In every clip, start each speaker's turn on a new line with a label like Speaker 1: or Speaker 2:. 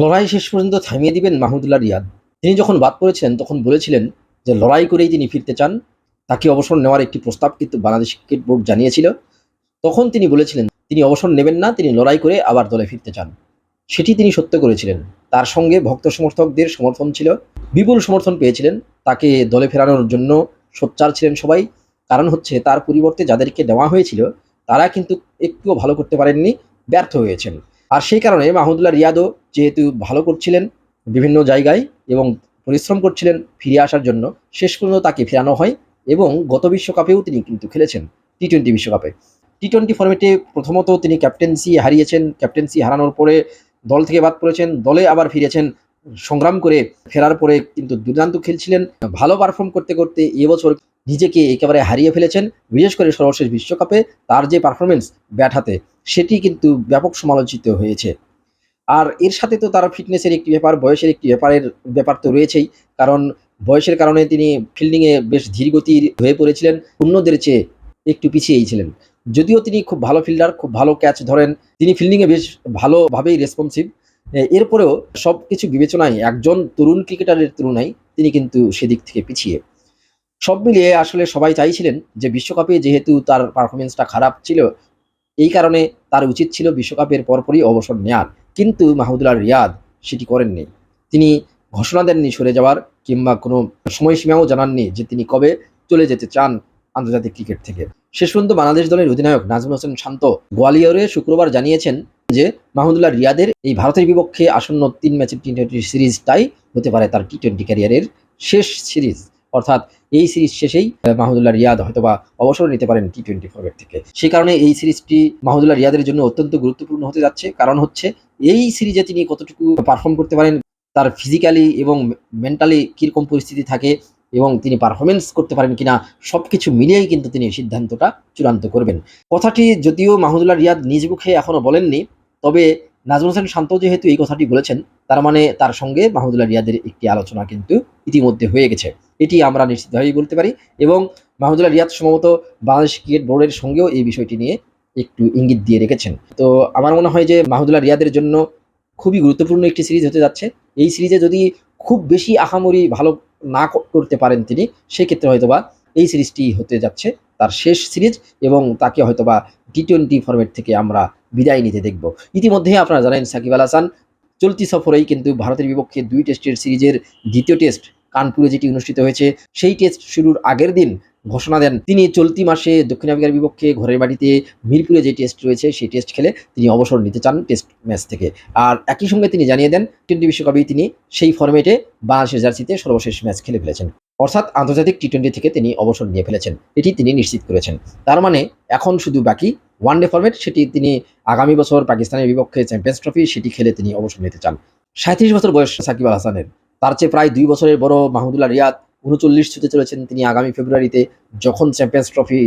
Speaker 1: লড়াই শেষ পর্যন্ত থামিয়ে দিবেন মাহমুদুল্লাহ রিয়াদ। তিনি যখন বাদ পড়েছিলেন, তখন বলেছিলেন যে লড়াই করেই তিনি ফিরতে চান, তাকে অবসর নেওয়ার একটি প্রস্তাব কিন্তু বাংলাদেশ ক্রিকেট বোর্ড জানিয়েছিল। তখন তিনি বলেছিলেন, তিনি অবসর নেবেন না, তিনি লড়াই করে আবার দলে ফিরতে চান। সেটি তিনি সত্য করেছিলেন। তার সঙ্গে ভক্ত সমর্থকদের সমর্থন ছিল, বিপুল সমর্থন পেয়েছিলেন, তাকে দলে ফেরানোর জন্য সোচ্চার ছিলেন সবাই। কারণ হচ্ছে, তার পরিবর্তে যাদেরকে নেওয়া হয়েছিল, তারা কিন্তু একটুও ভালো করতে পারেননি, ব্যর্থ হয়েছেন। আর সেই কারণে মাহমুদুল্লাহ রিয়াদও যেহেতু ভালো করছিলেন বিভিন্ন জায়গায় এবং পরিশ্রম করছিলেন ফিরে আসার জন্য, শেষ পর্যন্ত তাকে ফেরানো হয় এবং গত বিশ্বকাপেও তিনি কিন্তু খেলেছেন টি টোয়েন্টি বিশ্বকাপে। টি টোয়েন্টি ফর্মেটে প্রথমত তিনি ক্যাপ্টেন্সি হারিয়েছেন, ক্যাপ্টেন্সি হারানোর পরে দল থেকে বাদ পড়েছেন, দলে আবার ফিরেছেন সংগ্রাম করে ফেরার পরে কিন্তু দুর্দান্ত খেলছিলেন। ভালো পারফর্ম করতে করতে এবছর নিজেকে একেবারে হারিয়ে ফেলেছেন। বিশেষ করে সর্বশেষ বিশ্বকাপে তার যে পারফরমেন্স ব্যাট হাতে, সেটি কিন্তু ব্যাপক সমালোচিত হয়েছে। আর এর সাথে তো তার ফিটনেসের একটি ব্যাপার, বয়সের একটি ব্যাপারের ব্যাপার তো রয়েছেই। কারণ বয়সের কারণে তিনি ফিল্ডিংয়ে বেশ ধীরগতির হয়ে পড়েছিলেন, অন্যদের চেয়ে একটু পিছিয়েই ছিলেন। যদিও তিনি খুব ভালো ফিল্ডার খুব ভালো ক্যাচ ধরেন, তিনি ফিল্ডিংয়ে বেশ ভালোভাবেই রেসপন্সিভ এরপরেও সব কিছু বিবেচনায় একজন তরুণ ক্রিকেটারের তুলনায় তিনি কিন্তু সেদিক থেকে পিছিয়ে। সব মিলিয়ে আসলে সবাই চাইছিলেন যে বিশ্বকাপে যেহেতু তার পারফরমেন্সটা খারাপ ছিল, এই কারণে তার উচিত ছিল বিশ্বকাপের পরপরই অবসর নেয়ার। কিন্তু মাহমুদুল্লাহ রিয়াদ সেটি করেননি। তিনি ঘোষণা দেননি সরে যাওয়ার কিংবা কোনো সময়সীমাও জানাননি যে তিনি কবে চলে যেতে চান আন্তর্জাতিক ক্রিকেট থেকে। শেষ পর্যন্ত বাংলাদেশ দলের অধিনায়ক নাজমুল হোসেন শান্ত গোয়ালিয়রে শুক্রবার জানিয়েছেন যে মাহমুদুল্লাহ রিয়াদের এই ভারতের বিপক্ষে আসন্ন তিন ম্যাচের টি টোয়েন্টি সিরিজটাই হতে পারে তার টি টোয়েন্টি ক্যারিয়ারের শেষ সিরিজ। অর্থাৎ এই সিরিজ শেষেই মাহমুদুল্লাহ রিয়াদ হয়তোবা অবসর নিতে পারেন টি টোয়েন্টি ফর্মেট থেকে। সেই কারণে এই সিরিজটি মাহমুদুল্লাহ রিয়াদের জন্য অত্যন্ত গুরুত্বপূর্ণ হতে যাচ্ছে। কারণ হচ্ছে এই সিরিজে তিনি কতটুকু পারফর্ম করতে পারেন, তার ফিজিক্যালি এবং মেন্টালি কীরকম পরিস্থিতি থাকে এবং তিনি পারফরমেন্স করতে পারেন কিনা সব কিছু মিলিয়েই কিন্তু তিনি সিদ্ধান্তটা চূড়ান্ত করবেন। কথাটি যদিও মাহমুদুল্লাহ রিয়াদ নিজ মুখে এখনও বলেননি, তবে নাজমুল হোসেন শান্ত যেহেতু এই কথাটি বলেছেন, তার মানে তার সঙ্গে মাহমুদুল্লাহ রিয়াদের একটি আলোচনা কিন্তু ইতিমধ্যে হয়ে গেছে। এটি আমরা নিশ্চিতভাবেই বলতে পারি এবং মাহমুদুল্লাহ রিয়াদ সম্ভবত বাংলাদেশ ক্রিকেট বোর্ডের সঙ্গেও এই বিষয়টি নিয়ে একটু ইঙ্গিত দিয়ে রেখেছেন। তো আমার মনে হয় যে মাহমুদুল্লাহ রিয়াদের জন্য খুবই গুরুত্বপূর্ণ একটি সিরিজ হতে যাচ্ছে। এই সিরিজে যদি খুব বেশি আহামরি ভালো না করতে পারেন তিনি, সেক্ষেত্রে হয়তোবা এই সিরিজটি হতে যাচ্ছে তার শেষ সিরিজ এবং তাকে হয়তোবা টি টোয়েন্টি ফরম্যাট থেকে আমরা বিদায় নিতে দেখব। ইতিমধ্যে আপনারা জানেন সাকিব আল হাসান চলতি সফরেই কিন্তু ভারতের বিপক্ষে দুই টেস্টের সিরিজের দ্বিতীয় টেস্ট কানপুরে যেটি অনুষ্ঠিত হয়েছে, সেই টেস্ট শুরুর আগের দিন ঘোষণা দেন। তিনি চলতি মাসে দক্ষিণ আফ্রিকার বিপক্ষে ঘরের বাড়িতে মিরপুরে যে টেস্ট রয়েছে, সেই টেস্ট খেলে তিনি অবসর নিতে চান টেস্ট ম্যাচ থেকে। আর একই সঙ্গে তিনি জানিয়ে দেন টি টোয়েন্টি বিশ্বকাপেই তিনি সেই ফরম্যাটে বাংলাদেশের জার্সিতে সর্বশেষ ম্যাচ খেলে ফেলেছেন। অর্থাৎ আন্তর্জাতিক টি টোয়েন্টি থেকে তিনি অবসর নিয়ে ফেলেছেন। এটি তিনি নিশ্চিত করেছেন। তার মানে এখন শুধু বাকি ওয়ান ডে ফরম্যাট, সেটি তিনি আগামী বছর পাকিস্তানের বিপক্ষে চ্যাম্পিয়ন্স ট্রফি, সেটি খেলে তিনি অবসর নিতে চান। সাঁত্রিশ বছর বয়স সাকিব আল হাসানের। তার চেয়ে প্রায় দুই বছরের বড় মাহমুদুল্লাহ রিয়াদ উনচল্লিশ ছুতে চলেছেন তিনি আগামী ফেব্রুয়ারিতে যখন চ্যাম্পিয়ন্স ট্রফি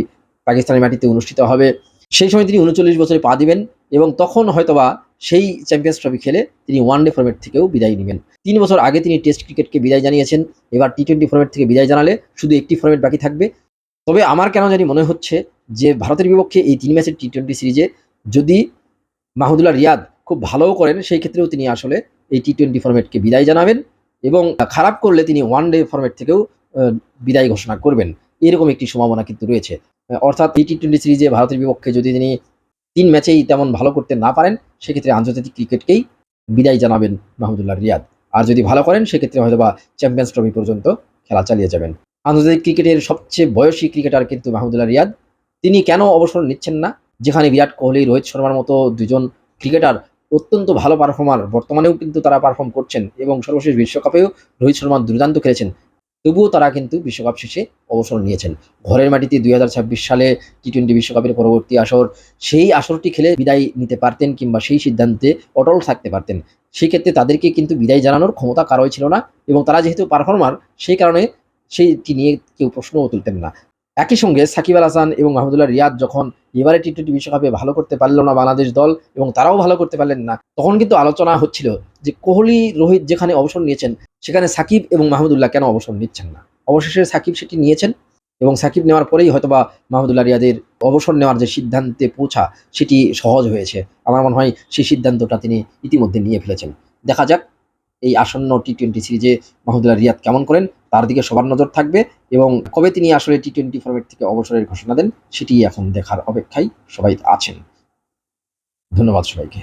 Speaker 1: পাকিস্তানের মাটিতে অনুষ্ঠিত হবে। সেই সময় তিনি উনচল্লিশ বছরে পা দিবেন এবং তখন হয়তোবা সেই চ্যাম্পিয়ন্স ট্রফি খেলে তিনি ওয়ান ডে ফরম্যাট থেকেও বিদায় নেবেন। তিন বছর আগে তিনি টেস্ট ক্রিকেটকে বিদায় জানিয়েছেন, এবার টি টোয়েন্টি ফরম্যাট থেকে বিদায় জানালে শুধু একটি ফরম্যাট বাকি থাকবে। তবে আমার কেন জানি মনে হচ্ছে যে ভারতের বিপক্ষে এই তিন ম্যাচের টি টোয়েন্টি সিরিজে যদি মাহমুদুল্লাহ রিয়াদ খুব ভালোও করেন, সেই ক্ষেত্রেও তিনি আসলে এই টি টোয়েন্টি ফরম্যাটকে বিদায় জানাবেন। এবং খারাপ করলে তিনি ওয়ান ডে ফরম্যাট থেকেও বিদায় ঘোষণা করবেন। এরকম একটি সম্ভাবনা কিন্তু রয়েছে। অর্থাৎ এই টি টোয়েন্টি সিরিজে ভারতের বিপক্ষে যদি তিনি তিন ম্যাচেই তেমন ভালো করতে না পারেন, সেক্ষেত্রে আন্তর্জাতিক ক্রিকেটকেই বিদায় জানাবেন মাহমুদুল্লাহ রিয়াদ। আর যদি ভালো করেন, সেক্ষেত্রে হয়তো বা চ্যাম্পিয়ন্স ট্রফি পর্যন্ত খেলা চালিয়ে যাবেন। আন্তর্জাতিক ক্রিকেটের সবচেয়ে বয়সী ক্রিকেটার কিন্তু মাহমুদুল্লাহ রিয়াদ। তিনি কেন অবসর নিচ্ছেন না? যেখানে বিরাট কোহলি, রোহিত শর্মার মতো দুজন ক্রিকেটার অত্যন্ত ভালো পারফর্মার বর্তমানেও কিন্তু তারা পারফর্ম করছেন এবং সর্বশেষ বিশ্বকাপেও রোহিত শর্মা দুর্দান্ত খেলেছেন। তবুও তারা কিন্তু বিশ্বকাপ শেষে অবসর নিয়েছেন। ঘরের মাটিতে দুই হাজার ছাব্বিশ সালে টি টোয়েন্টি বিশ্বকাপের পরবর্তী আসর, সেই আসরটি খেলে বিদায় নিতে পারতেন কিংবা সেই সিদ্ধান্তে অটল থাকতে পারতেন। সেই ক্ষেত্রে তাদেরকে কিন্তু বিদায় জানানোর ক্ষমতা কারোই ছিল না এবং তারা যেহেতু পারফর্মার সেই কারণে সেইটি নিয়ে কেউ প্রশ্নও তুলতেন না। একই সঙ্গে সাকিব আল হাসান এবং মাহমুদুল্লাহ রিয়াদ যখন এবারে টি টোয়েন্টি বিশ্বকাপে ভালো করতে পারল না বাংলাদেশ দল এবং তারাও ভালো করতে পারলেন না, তখন কিন্তু আলোচনা হচ্ছিল যে কোহলি, রোহিত যেখানে অবসর নিয়েছেন সেখানে সাকিব এবং মাহমুদুল্লাহ কেন অবসর নিচ্ছেন না। অবশেষে সাকিব সেটি নিয়েছেন এবং সাকিব নেওয়ার পরেই হয়তোবা মাহমুদুল্লাহ রিয়াদের অবসর নেওয়ার যে সিদ্ধান্তে পৌঁছা সেটি সহজ হয়েছে। আমার মনে হয় সেই সিদ্ধান্তটা তিনি ইতিমধ্যে নিয়ে ফেলেছেন। দেখা যাক এই আসন্ন টি টোয়েন্টি সিরিজে মাহমুদুল্লাহ রিয়াদ কেমন করেন, তার দিকে সবার নজর থাকবে এবং কবে তিনি আসলে টি টোয়েন্টি ফরম্যাট থেকে অবসরের ঘোষণা দেন সেটি এখন দেখার অপেক্ষায় সবাই আছেন। ধন্যবাদ সবাইকে।